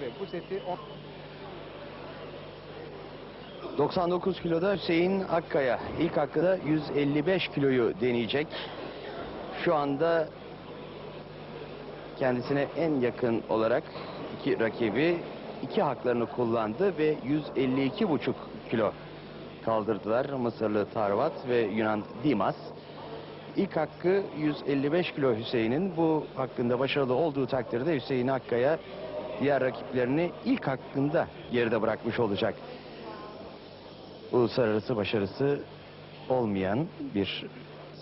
ve bu seti on- 99 kiloda Hüseyin Akkaya. İlk hakkında 155 kiloyu deneyecek. Şu anda kendisine en yakın olarak iki rakibi iki haklarını kullandı ve 152,5 kilo kaldırdılar. Mısırlı Tarvat ve Yunan Dimas. İlk hakkı 155 kilo Hüseyin'in. Bu hakkında başarılı olduğu takdirde Hüseyin Akkaya diğer rakiplerini ilk hakkında geride bırakmış olacak. Uluslararası başarısı olmayan bir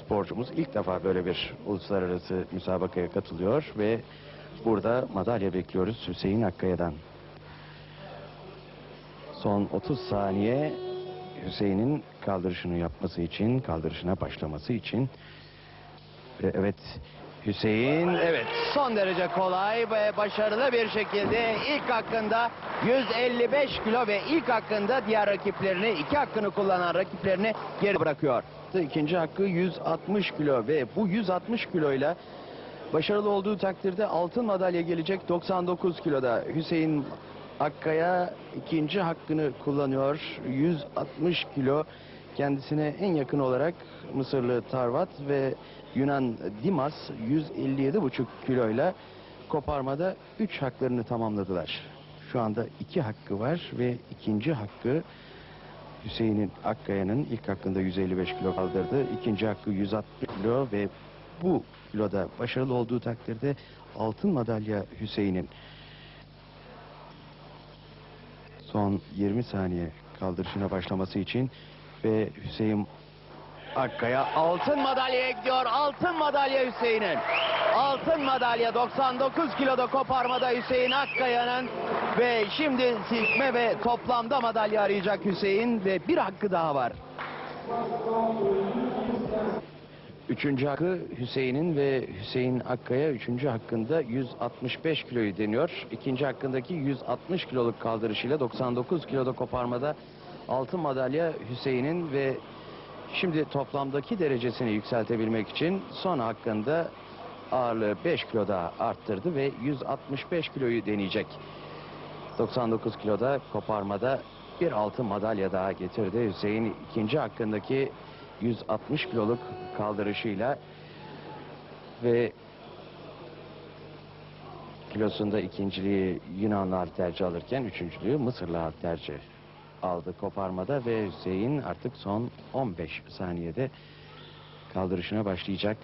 sporcumuz ilk defa böyle bir uluslararası müsabakaya katılıyor ve burada madalya bekliyoruz Hüseyin Akkaya'dan. Son 30 saniye Hüseyin'in kaldırışını yapması için, kaldırışına başlaması için ve evet Hüseyin evet son derece kolay ve başarılı bir şekilde ilk hakkında 155 kilo ve ilk hakkında diğer rakiplerini iki hakkını kullanan rakiplerini geri bırakıyor. İkinci hakkı 160 kilo ve bu 160 kiloyla başarılı olduğu takdirde altın madalya gelecek 99 kiloda. Hüseyin Akkaya ikinci hakkını kullanıyor 160 kilo kendisine en yakın olarak Mısırlı Tarvat ve Yunan Dimas 157,5 kiloyla koparmada 3 haklarını tamamladılar. Şu anda 2 hakkı var ve ikinci hakkı Hüseyin'in Akkaya'nın ilk hakkında 155 kilo kaldırdı. İkinci hakkı 160 kilo ve bu kiloda başarılı olduğu takdirde altın madalya Hüseyin'in. Son 20 saniye kaldırışına başlaması için ve Hüseyin Akkaya altın madalyaya gidiyor. Altın madalya Hüseyin'in. Altın madalya 99 kiloda koparmada Hüseyin Akkaya'nın ve şimdi silkme ve toplamda madalya arayacak Hüseyin ve bir hakkı daha var. Üçüncü hakkı Hüseyin'in ve Hüseyin Akkaya üçüncü hakkında 165 kiloyu deniyor. İkinci hakkındaki 160 kiloluk kaldırışıyla 99 kiloda koparmada altın madalya Hüseyin'in ve şimdi toplamdaki derecesini yükseltebilmek için son hakkında ağırlığı 5 kilo daha arttırdı ve 165 kiloyu deneyecek. 99 kiloda koparmada bir altın madalya daha getirdi. Hüseyin ikinci hakkındaki 160 kiloluk kaldırışıyla ve kilosunda ikinciliği Yunanlı halterci alırken üçüncülüğü Mısırlı halterci aldı koparmada ve Hüseyin artık son 15 saniyede kaldırışına başlayacak.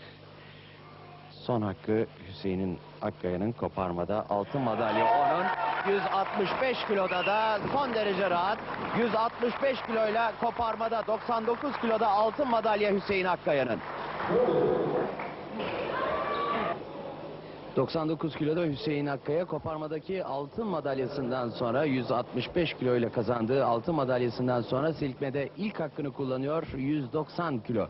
Son hakkı Hüseyin'in Akkaya'nın koparmada. Altın madalya onun. 165 kiloda da son derece rahat. 165 kiloyla koparmada 99 kiloda altın madalya Hüseyin Akkaya'nın 99 kiloda Hüseyin Akkaya koparmadaki altın madalyasından sonra 165 kilo ile kazandığı altın madalyasından sonra silkmede ilk hakkını kullanıyor 190 kilo.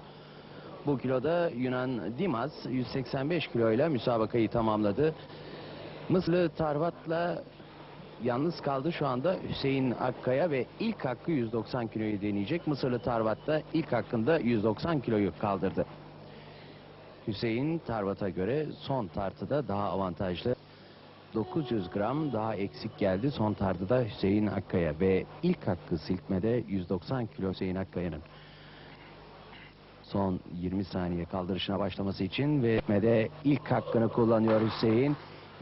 Bu kiloda Yunan Dimas 185 kiloyla müsabakayı tamamladı. Mısırlı Tarvat'la yalnız kaldı şu anda Hüseyin Akkaya ve ilk hakkı 190 kiloyu deneyecek. Mısırlı Tarvat da ilk hakkında 190 kiloyu kaldırdı. Hüseyin Tarvat'a göre son tartıda daha avantajlı. 900 gram daha eksik geldi son tartıda Hüseyin Akkaya ve ilk hakkı silkmede 190 kilo Hüseyin Akkaya'nın. Son 20 saniye kaldırışına başlaması için ve silkmede ilk hakkını kullanıyor Hüseyin.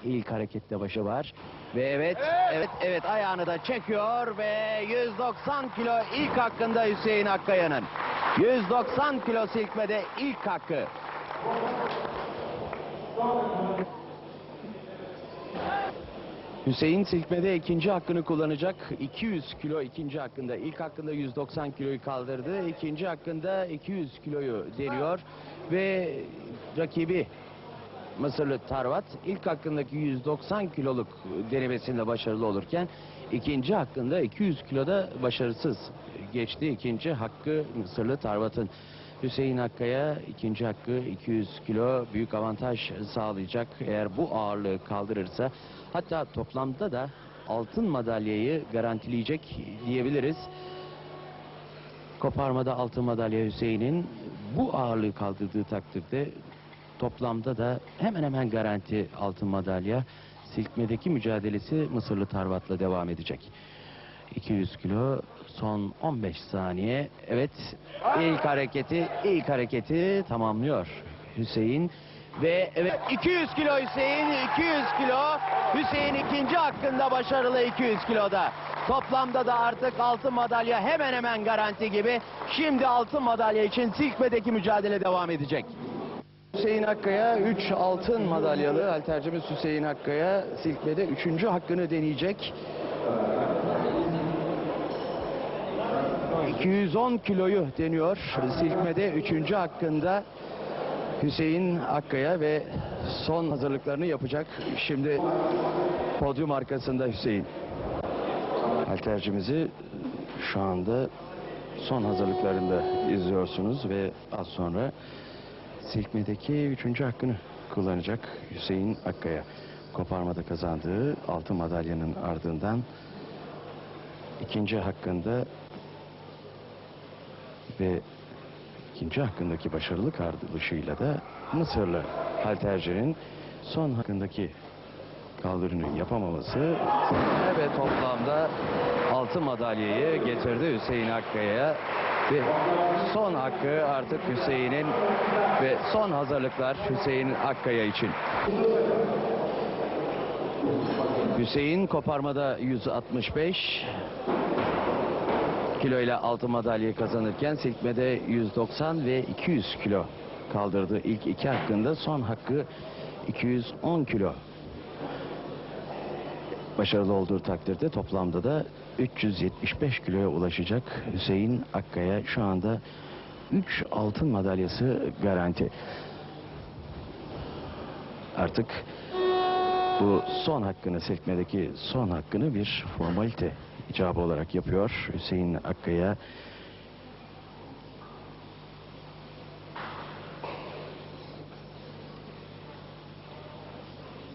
İlk harekette başı var. Ve evet, evet, evet ayağını da çekiyor ve 190 kilo ilk hakkında Hüseyin Akkaya'nın. 190 kilo silkmede ilk hakkı. Hüseyin silkmede ikinci hakkını kullanacak. 200 kilo ikinci hakkında. İlk hakkında 190 kiloyu kaldırdı. İkinci hakkında 200 kiloyu deniyor. Ve rakibi Mısırlı Tarvat ilk hakkındaki 190 kiloluk denemesinde başarılı olurken ikinci hakkında 200 kiloda başarısız geçti. İkinci hakkı Mısırlı Tarvat'ın. Hüseyin Akkaya ikinci hakkı 200 kilo büyük avantaj sağlayacak eğer bu ağırlığı kaldırırsa hatta toplamda da altın madalyayı garantileyecek diyebiliriz. Koparmada altın madalya Hüseyin'in bu ağırlığı kaldırdığı takdirde toplamda da hemen hemen garanti altın madalya. silkmedeki mücadelesi Mısırlı Tarvat'la devam edecek. 200 kilo son 15 saniye. Evet ilk hareketi ilk hareketi tamamlıyor Hüseyin. Ve evet 200 kilo Hüseyin 200 kilo Hüseyin ikinci hakkında başarılı 200 kiloda. Toplamda da artık altın madalya hemen hemen garanti gibi. Şimdi altın madalya için silkmedeki mücadele devam edecek. Hüseyin Akkaya 3 altın madalyalı haltercimiz Hüseyin Akkaya silkmede 3. hakkını deneyecek. 210 kiloyu deniyor silkmede 3. hakkında Hüseyin Akkaya ve son hazırlıklarını yapacak. Şimdi podyum arkasında Hüseyin. Haltercimizi şu anda son hazırlıklarında izliyorsunuz ve az sonra silkmedeki üçüncü hakkını kullanacak Hüseyin Akkaya. Koparmada kazandığı altın madalyanın ardından ikinci hakkında ve ikinci hakkındaki başarılı kaldırışıyla da Mısırlı haltercinin son hakkındaki kaldırını yapamaması ve toplamda altın madalyayı getirdi Hüseyin Akkaya'ya ve son hakkı artık Hüseyin'in ve son hazırlıklar Hüseyin Akkaya için. Hüseyin koparmada 165 kilo ile altın madalyayı kazanırken silkmede 190 ve 200 kilo kaldırdı. İlk iki hakkında son hakkı 210 kilo. Başarılı olduğu takdirde toplamda da 375 kiloya ulaşacak Hüseyin Akkaya şu anda 3 altın madalyası garanti. Artık bu son hakkını silkmedeki son hakkını bir formalite icabı olarak yapıyor Hüseyin Akkaya.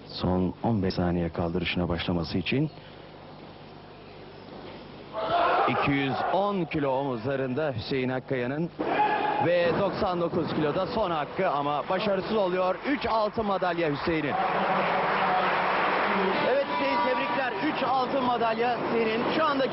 Son 15 saniye kaldırışına başlaması için 210 kilo omuzlarında Hüseyin Akkaya'nın ve 99 kiloda son hakkı ama başarısız oluyor. 3 altın madalya Hüseyin'in. Tebrikler. 3 altın madalya senin. Şu andaki